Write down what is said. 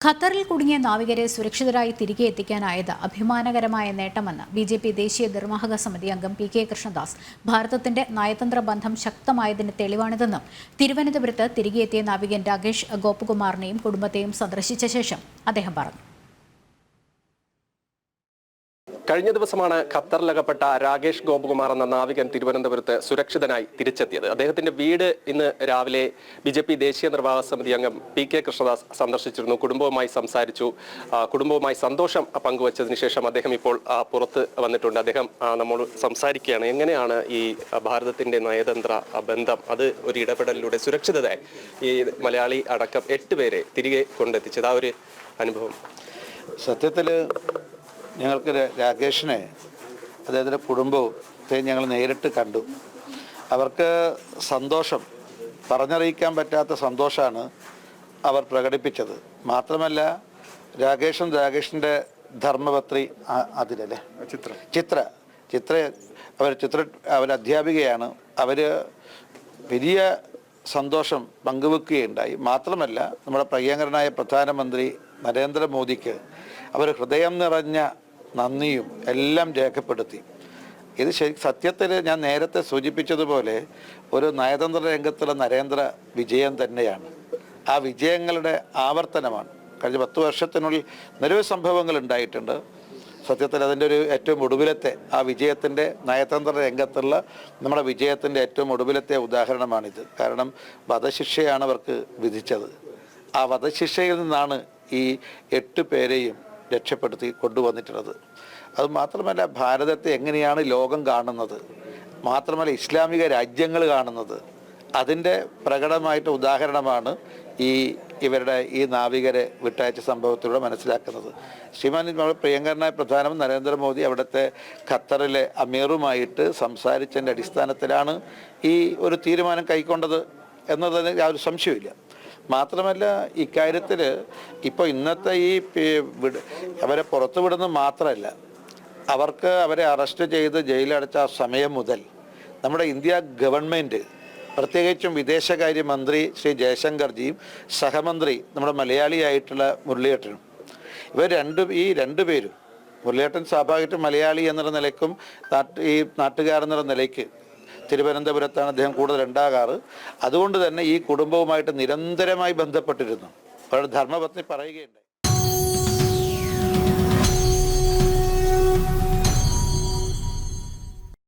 ഖത്തറിൽ കുടുങ്ങിയ നാവികരെ സുരക്ഷിതരായി തിരികെ എത്തിക്കാനായത് അഭിമാനകരമായ നേട്ടമെന്ന് ബി ജെ പി ദേശീയ നിർവാഹക സമിതി അംഗം പി കെ കൃഷ്ണദാസ് ഭാരതത്തിന്റെ നയതന്ത്ര ബന്ധം ശക്തമായതിന് തെളിവാണിതെന്നും തിരുവനന്തപുരത്ത് തിരികെ എത്തിയ നാവികൻ രാകേഷ് ഗോപകുമാറിനെയും കുടുംബത്തെയും സന്ദർശിച്ച ശേഷം അദ്ദേഹം പറഞ്ഞു. കഴിഞ്ഞ ദിവസമാണ് ഖത്തറിലകപ്പെട്ട രാകേഷ് ഗോപകുമാർ എന്ന നാവികൻ തിരുവനന്തപുരത്ത് സുരക്ഷിതനായി തിരിച്ചെത്തിയത്. അദ്ദേഹത്തിന്റെ വീട് ഇന്ന് രാവിലെ ബി ജെ പി ദേശീയ നിർവാഹക സമിതി അംഗം പി കെ കൃഷ്ണദാസ് സന്ദർശിച്ചിരുന്നു. കുടുംബവുമായി സംസാരിച്ചു. കുടുംബവുമായി സന്തോഷം പങ്കുവച്ചതിന് ശേഷം അദ്ദേഹം ഇപ്പോൾ പുറത്ത് വന്നിട്ടുണ്ട്. അദ്ദേഹം നമ്മോട് സംസാരിക്കുകയാണ്. എങ്ങനെയാണ് ഈ ഭാരതത്തിന്റെ നയതന്ത്ര ബന്ധം? അത് ഒരു ഇടപെടലിലൂടെ സുരക്ഷിതരായി ഈ മലയാളി അടക്കം എട്ട് പേരെ തിരികെ കൊണ്ടെത്തിച്ചത്. ആ ഒരു അനുഭവം. സത്യത്തിൽ ഞങ്ങൾക്ക് രാകേഷിനെ അദ്ദേഹത്തിന്റെ കുടുംബവും ഞങ്ങൾ നേരിട്ട് കണ്ടു. അവർക്ക് സന്തോഷം പറഞ്ഞറിയിക്കാൻ പറ്റാത്ത സന്തോഷമാണ് അവർ പ്രകടിപ്പിച്ചത്. മാത്രമല്ല രാകേഷും രാകേഷിന്റെ ധർമ്മപത്രി അതിലല്ലേ? ചിത്ര. ചിത്ര. ചിത്ര അവർ ചിത്ര അവർ അധ്യാപികയാണ്. അവർ വലിയ സന്തോഷം പങ്കുവെക്കുകയുണ്ടായി. മാത്രമല്ല നമ്മുടെ പ്രിയങ്കരനായ പ്രധാനമന്ത്രി നരേന്ദ്രമോദിക്ക് അവർ ഹൃദയം നിറഞ്ഞ നന്ദിയും എല്ലാം രേഖപ്പെടുത്തി. ഇത് ശരി സത്യത്തിൽ ഞാൻ നേരത്തെ സൂചിപ്പിച്ചതുപോലെ ഒരു നയതന്ത്ര രംഗത്തുള്ള നരേന്ദ്ര വിജയം തന്നെയാണ്. ആ വിജയങ്ങളുടെ ആവർത്തനമാണ്. കഴിഞ്ഞ പത്ത് വർഷത്തിനുള്ളിൽ നിരവധി സംഭവങ്ങൾ ഉണ്ടായിട്ടുണ്ട്. സത്യത്തിൽ അതിന്റെ ഒരു ഏറ്റവും ഒടുവിലത്തെ ആ വിജയത്തിന്റെ നയതന്ത്ര രംഗത്തുള്ള നമ്മുടെ വിജയത്തിന്റെ ഏറ്റവും ഒടുവിലത്തെ ഉദാഹരണമാണിത്. കാരണം വധശിക്ഷയാണ് അവർക്ക് വിധിച്ചത്. ആ വധശിക്ഷയിൽ നിന്നാണ് ഈ എട്ട് പേരെയും രക്ഷപ്പെടുത്തി കൊണ്ടുവന്നിട്ടുള്ളത്. അത് മാത്രമല്ല ഭാരതത്തെ എങ്ങനെയാണ് ലോകം കാണുന്നത്? മാത്രമല്ല ഇസ്ലാമിക രാജ്യങ്ങൾ കാണുന്നത്. അതിന്റെ പ്രകടമായിട്ട് ഉദാഹരണമാണ് ഈ ഇവരുടെ ഈ നാവികരെ വിട്ടയച്ച സംഭവത്തിലൂടെ മനസ്സിലാക്കുന്നത്. ശ്രീമാൻ പ്രിയങ്കരനായ പ്രധാനമന്ത്രി നരേന്ദ്രമോദി അവിടുത്തെ ഖത്തറിലെ അമീറുമായിട്ട് സംസാരിച്ചതിന്റെ അടിസ്ഥാനത്തിലാണ് ഈ ഒരു തീരുമാനം കൈക്കൊണ്ടത് എന്നതിന് യാതൊരു സംശയമില്ല മാത്രമല്ല ഇക്കാര്യത്തിൽ ഇപ്പോൾ ഇന്നത്തെ ഈ അവരെ പുറത്തുവിടുന്നത് മാത്രമല്ല അവർക്ക് അവരെ അറസ്റ്റ് ചെയ്ത് ജയിലടച്ച ആ സമയം മുതൽ നമ്മുടെ ഇന്ത്യ ഗവൺമെന്റ് പ്രത്യേകിച്ചും വിദേശകാര്യമന്ത്രി ശ്രീ ജയശങ്കർജിയും സഹമന്ത്രി നമ്മുടെ മലയാളിയായിട്ടുള്ള മുരളിയേട്ടനും. ഇവർ രണ്ടു ഈ രണ്ടു പേരും മുരളിയേട്ടൻ സ്വാഭാവികമായിട്ടും മലയാളി എന്നുള്ള നിലയ്ക്കും നാട്ട് ഈ നാട്ടുകാരെന്നുള്ള നിലയ്ക്ക് തിരുവനന്തപുരത്താണ് അദ്ദേഹം കൂടുതൽ ഉണ്ടാകാറ്. അതുകൊണ്ട് തന്നെ ഈ കുടുംബവുമായിട്ട് നിരന്തരമായി ബന്ധപ്പെട്ടിരുന്നു. അവരുടെ ധർമ്മപത്നി പറയുകയുണ്ടായി.